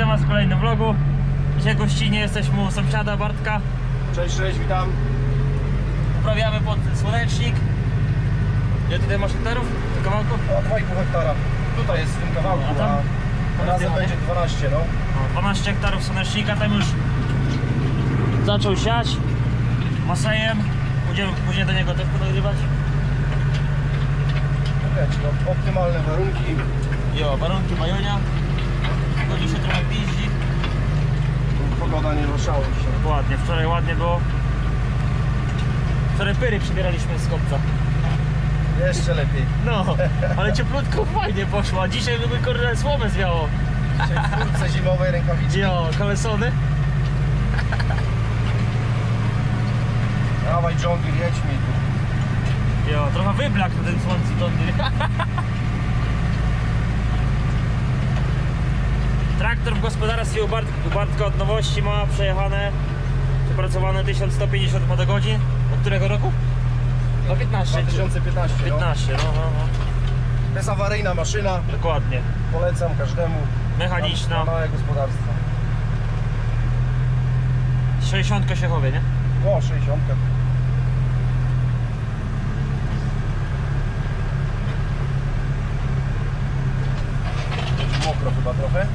witam was w kolejnym vlogu. Dzisiaj gościnnie jesteśmy u sąsiada Bartka. Cześć, cześć, witam. Uprawiamy pod słonecznik. Ile tutaj masz hektarów? W kawałku? O, 2,5 hektara. Tutaj jest w tym kawałku, A tam? a razem będzie 12, no. O, 12 hektarów słonecznika, tam już zaczął siać masejem. Będziemy później do niego też podogrywać. Wiecie, no, optymalne warunki. Jo, warunki majonia. Godzi się trochę piździ. Pogoda nie ruszała się. Ładnie, wczoraj ładnie było. Wczoraj pyry przybieraliśmy z kopca. Jeszcze lepiej. No, ale cieplutko fajnie poszło, a dzisiaj by kurde słomę zwiało. Dzisiaj w kurtce zimowej rękawiczki. Jo, kalesony. Dawaj, John Deere, jedź mi tu. Jo, trochę wyblak na tym słońcu Tony. Traktor w gospodarstwie u, Bart, u Bartka od nowości ma przejechane, przepracowane 1150 motogodzin. Od którego roku? No 15. 2015, no. 15, no, no, no. To jest awaryjna maszyna, Dokładnie. polecam każdemu. Mechaniczna. Na, na małe gospodarstwo. 60 siechowie, nie? O, 60. Mokro chyba trochę.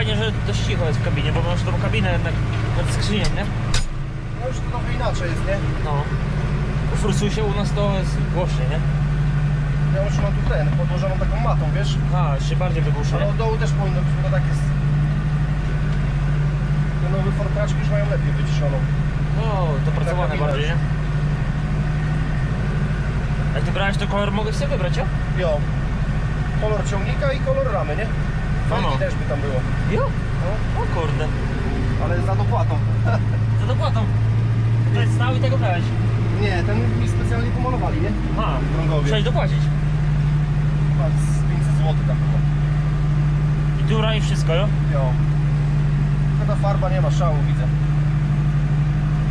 Fajnie, że dość cicho jest w kabinie, bo masz tą kabinę jednak nad skrzynią, nie? No już to trochę inaczej jest, nie? No. U Frususie u nas to jest głośniej, nie? Ja już mam tu ten, podłożoną taką matą, wiesz? A, jeszcze bardziej wygłuszy, Ale od dołu też powinno być, bo to tak jest... Te nowe fortraczki już mają lepiej wyciszoną. No, dopracowane kabina bardziej, już. nie? Jak ty brałeś to kolor, mogłeś sobie wybrać, jo? Jo. Kolor ciągnika i kolor ramy, nie? No. też by tam było. Jo? No, O kurde. ale za dopłatą. To dopłatą. To jest stał i tego brałeś. nie, ten mi specjalnie pomalowali, nie? A, Drągowie. musiałeś dopłacić. Chyba z 500 zł tam było. I dura i wszystko, jo? Jo. Tylko ta farba nie ma szału, widzę.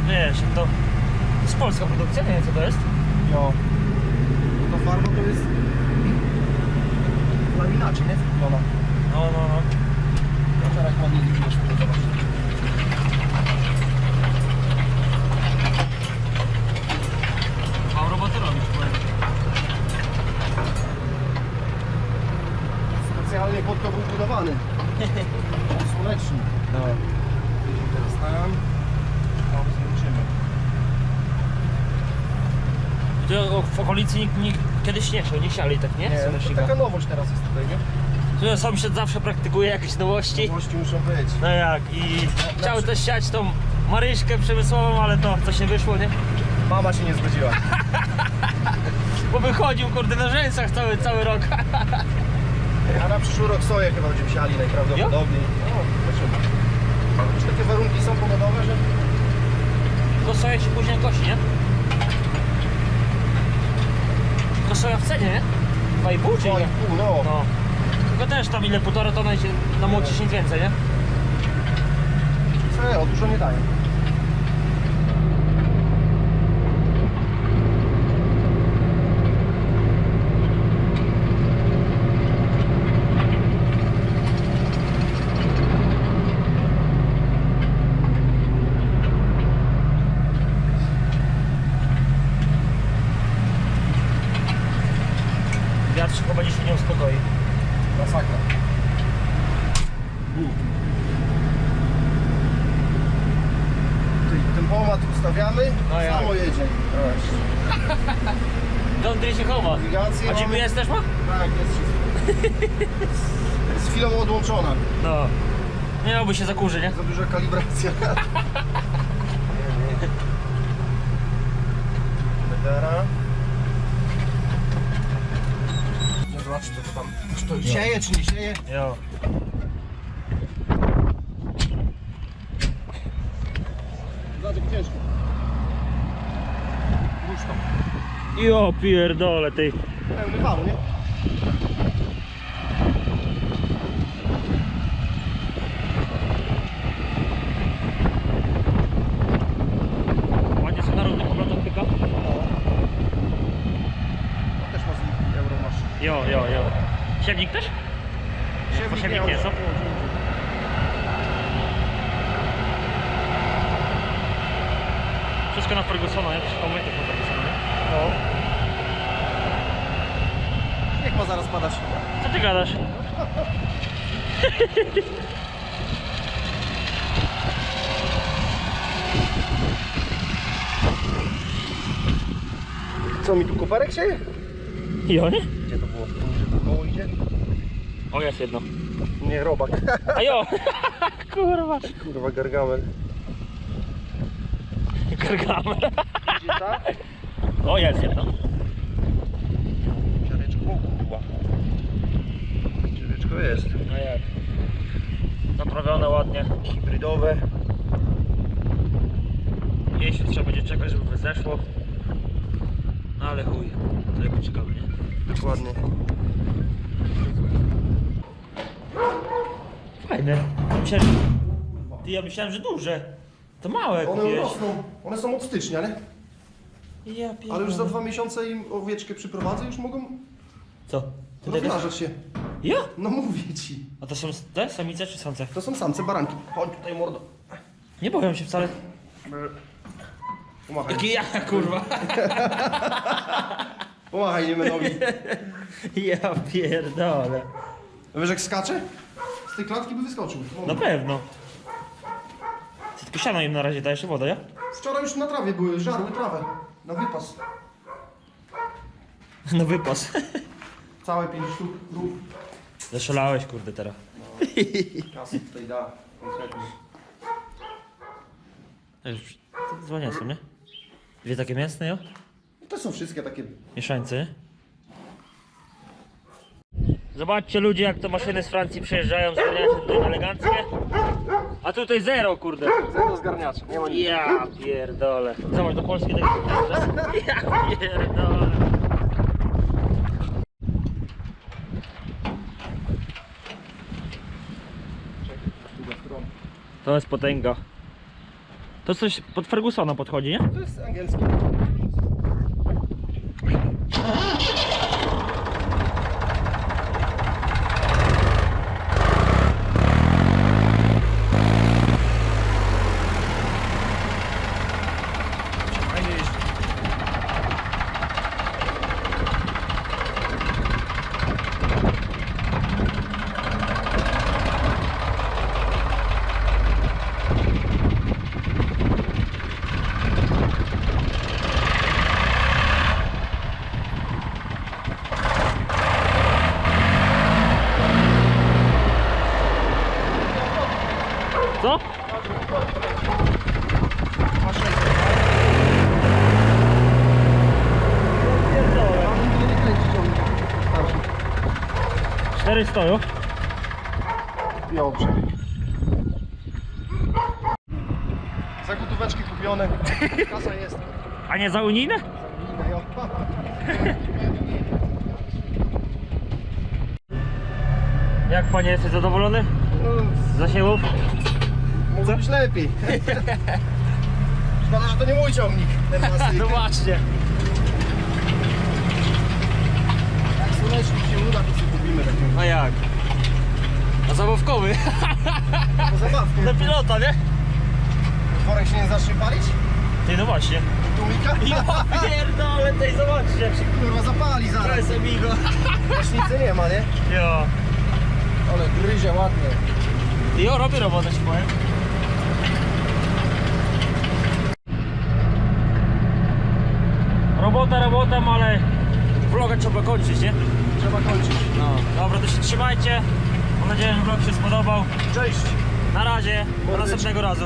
Wiesz, to... To jest polska produkcja, nie wiem co to jest. Jo. Ta farba to jest... Laminacie, nie? Wygląda. No, no, no. Wczoraj ładnie widzisz. Mam roboty robić, powiem. Specjalnie pod to był budowany. Słoneczny. No. Teraz tam. Tam zmęczymy. W okolicy nikt, nikt kiedyś nie szło, nie siali tak, nie? Nie, to taka nowość teraz jest tutaj, nie? Tu sąsiad zawsze praktykuje jakieś nowości. Nowości muszą być. No jak, i chciał też siać tą Maryśkę przemysłową, ale to coś nie wyszło, nie? Mama się nie zgodziła. Bo wychodził, kurde, na rzęsach cały, cały rok. A na przyszły rok soję chyba będziemy siali najprawdopodobniej. No, zobaczymy. Już takie warunki są pogodowe, że To soja się później kosi, nie? To soja w cenie, nie? 2,5 czy ile? 2,5, no. No. Tylko też tam ile, półtora tony się namłocisz nic więcej, nie? Co, o dużo nie daje. Wiatr się chyba dzisiaj nie uspokoi. Masakra. Pomad ustawiamy, No jak? samo jedzie. Deere się chowa. Nawigację A mamy. GPS też ma? Tak, jest wszystko. Z chwilą odłączona. No. Nie miałby się zakurzy, nie? Za duża kalibracja. Medera. Nie zobacz, czy to tam. Czy to sieje, czy nie sieje? Jo. Jo pierdolę tej. Pełny wał, nie? Ładnie sobie na równych obrotach. To no, też ma znik, euro masz. Jo, jo. Siewnik też? Siewnik, Bo siewnik nie, jest. Wszystko na Fergusona, ja przypomnę też na Fergusona, nie? No. Ma zaraz padać. Co ty gadasz? Co mi tu koperek sieje? I oni? Gdzie to było? Gdzie koło idzie? O, jest jedno. Nie, robak. A jo! Kurwa. Kurwa, gargamel. Gargamel. Idzie tak? O, jest jedno. Ziareczko, o kurwa. Ziareczko jest. No jak? Naprawione ładnie. Hybrydowe. Jeśli trzeba będzie czekać, żeby zeszło. No ale chuj. Tyle poczekamy, nie? Dokładnie. Fajne. Myślałem, że... Ty, ja myślałem, że duże. To małe One kupiłeś. rosną. One są od stycznia, nie? Ja pierdolę. Ale już za dwa miesiące im owieczkę przyprowadzę, już mogą Co? Ty tego... rozmnażać się. Ja? No mówię ci. A to są te samice czy samce? To są samce baranki. Chodź tutaj mordo. Nie boją się wcale. Pomachaj. Jaki ja, kurwa. Pomachaj Niemenowi. Ja pierdolę. Wiesz jak skacze? Z tej klatki by wyskoczył. Na pewno. Ty tylko siano im na razie dajesz wodę, ja? Wczoraj już na trawie były, żarły trawę. Na wypas. No wypas. Całe pięć sztuk rów. Zaszalałeś, kurde, teraz. Kasy tutaj da. Konkretnie. Już dzwonię są, nie? Dwie takie mięsne, jo? To są wszystkie takie... Mieszańcy? Zobaczcie ludzie, jak to maszyny z Francji przejeżdżają, się tutaj eleganckie. A tutaj zero, kurde. Zero zgarniacz. Nie ma nic. Ja pierdolę. Zobacz, do Polski tego Ja pierdolę. To jest potęga. To coś pod Fergusona podchodzi, nie? To jest angielski. Starszy. Cztery stoją. Przebieg. Za gotóweczki kupione. Kasa jest. A nie za unijne? Jak panie jesteś zadowolony No, z zasiewów? Może być lepiej. Szkoda, że to nie mój ciągnik. No właśnie. Jak słonecznik się uda, to sobie kupimy takiego. A jak? A zabawkowy. Po zabawkę. Do pilota, nie? Worek się nie zacznie palić? Ty no właśnie. Tłumika? Ja pierdolę, tej zobaczcie jak się Kurwa zapali zaraz. Press amigo. Gaśnicy nie ma, nie? Jo. Ale gryzie ładnie. Jo, robię robotę ci powiem. Robota robota, ale vloga trzeba kończyć, nie? Trzeba kończyć. No. Dobra, to się trzymajcie. Mam nadzieję, że vlog się spodobał. Cześć. Na razie, do następnego razu.